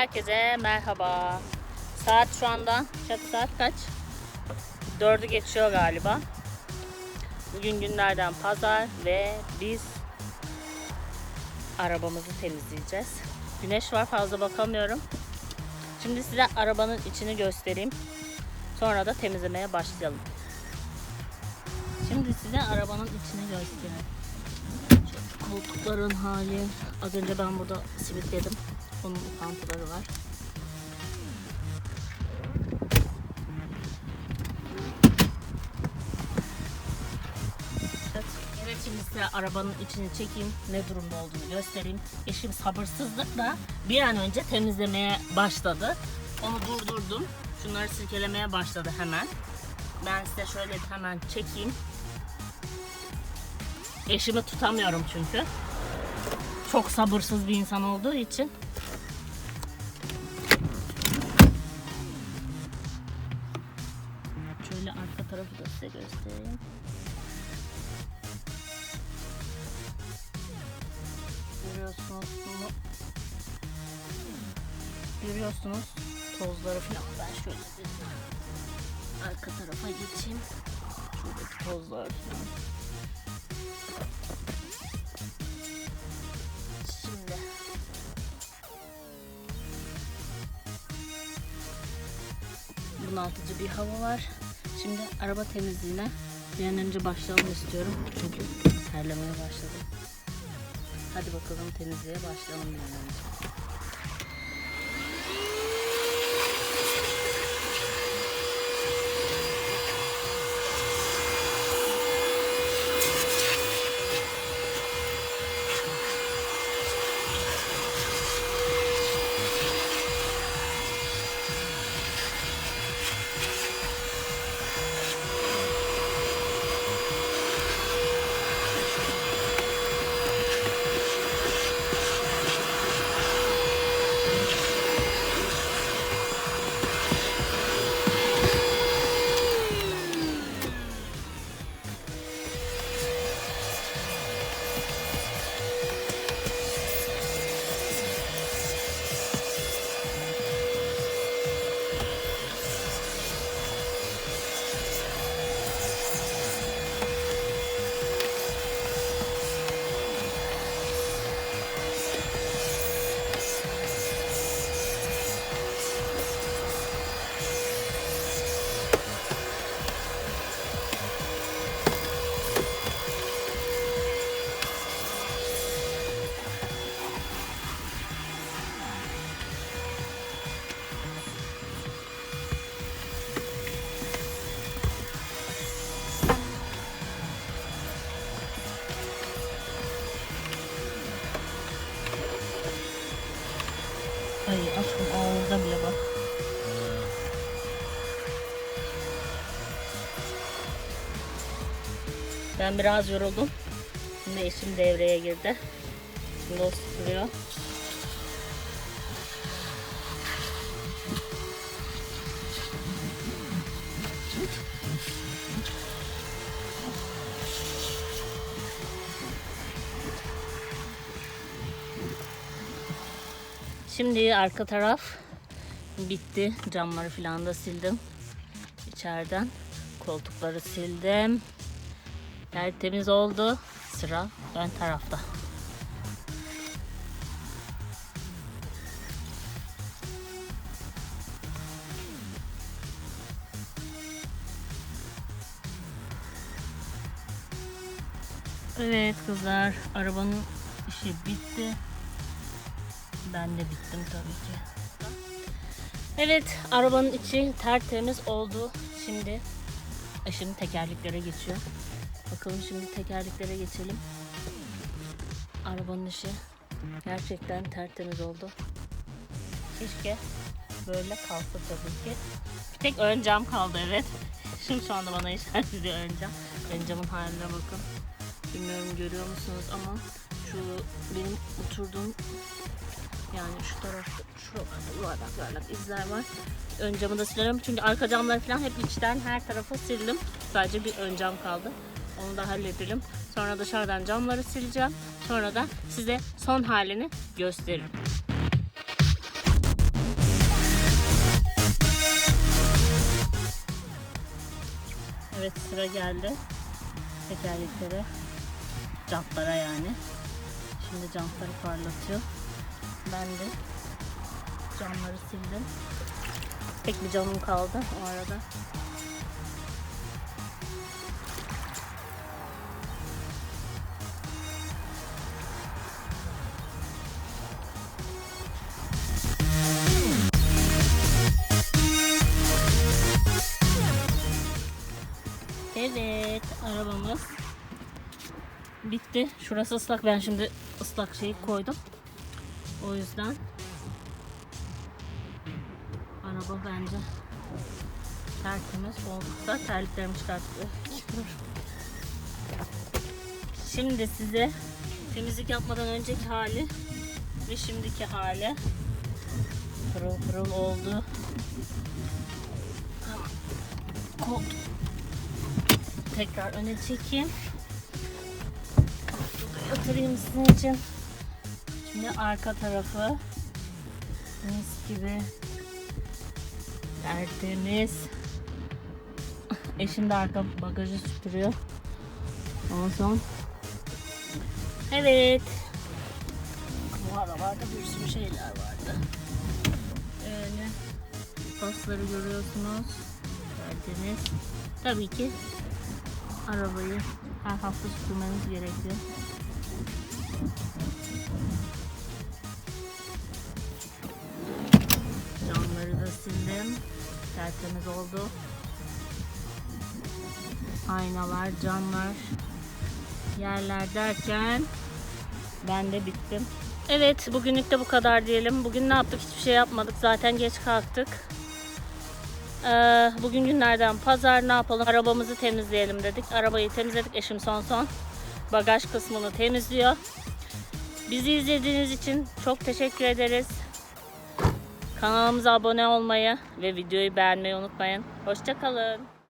Herkese merhaba. Saat şu anda kaç saat kaç? Dördü geçiyor galiba. Bugün günlerden pazar ve biz arabamızı temizleyeceğiz. Güneş var fazla bakamıyorum. Şimdi size arabanın içini göstereyim. Sonra da temizlemeye başlayalım. Şimdi size arabanın içini göstereyim. Koltukların hali. Az önce ben burada simitledim. Onun utantıları var. Şimdi arabanın içini çekeyim. Ne durumda olduğunu göstereyim. Eşim sabırsızlıkla bir an önce temizlemeye başladı. Onu durdurdum. Şunları silkelemeye başladı hemen. Ben size şöyle hemen çekeyim. Eşimi tutamıyorum çünkü. Çok sabırsız bir insan olduğu için. Tarafı da size göstereyim. Görüyorsunuz bunu. Görüyorsunuz tozları falan. Ben şöyle bir arka tarafa geçeyim. Şuradaki tozlar falan. Şimdi bunaltıcı bir hava var. Şimdi araba temizliğine bir an önce başlayalım istiyorum. Çünkü terlemeye başladım. Hadi bakalım temizliğe başlayalım bir an önce. Ay aşkım ağızda bile bak. Ben biraz yoruldum. Şimdi eşim devreye girdi. Şimdi o süpürüyor. Şimdi arka taraf bitti. Camları falan da sildim. İçeriden koltukları sildim. Tertemiz oldu. Sıra ön tarafta. Evet kızlar, arabanın işi bitti. Ben de bittim tabii ki. Evet, arabanın içi tertemiz oldu. Şimdi eşim tekerleklere geçiyor. Bakalım şimdi tekerleklere geçelim. Arabanın işi gerçekten tertemiz oldu. Keşke böyle kalsa tabii ki. Bir tek ön cam kaldı evet. Şimdi şu anda bana işaret ediyor ön cam. Ön camın haline bakın. Bilmiyorum görüyor musunuz ama şu benim oturduğum yani şu taraf şu yuvarlak izler var. Ön camı da silerim. Çünkü arka camları falan hep içten her tarafa sildim. Sadece bir ön cam kaldı. Onu da halledelim. Sonra dışarıdan camları sileceğim. Sonra da size son halini gösteririm. Evet sıra geldi. Tekerleklere. Jantlara yani. Şimdi jantları parlatıyor. Ben de camları sildim. Tek bir camım kaldı o arada. Evet, arabamız bitti. Şurası ıslak. Ben şimdi ıslak şeyi koydum. O yüzden araba bence tertemiz oldukça terliklerimi çıkartıp Şimdi size temizlik yapmadan önceki hali ve şimdiki hali pırıl pırıl oldu. Koltuk tekrar öne çekeyim. Burada yatırayım sizin için. Şimdi arka tarafı mis gibi tertemiz. Eşim de arka bagajı süpürüyor. Ondan sonra Evet. Bu aralarda bir sürü şeyler vardı. Öyle. Pasları görüyorsunuz. Tertemiz. Tabii ki arabayı her hafta süpürmemiz gerekiyor. Sildim. Tertemiz oldu. Aynalar, camlar, yerler derken ben de bittim. Evet bugünlük de bu kadar diyelim. Bugün ne yaptık? Hiçbir şey yapmadık. Zaten geç kalktık. Ee, bugün günlerden pazar ne yapalım? Arabamızı temizleyelim dedik. Arabayı temizledik. Eşim son son bagaj kısmını temizliyor. Bizi izlediğiniz için çok teşekkür ederiz. Kanalımıza abone olmayı ve videoyu beğenmeyi unutmayın. Hoşçakalın.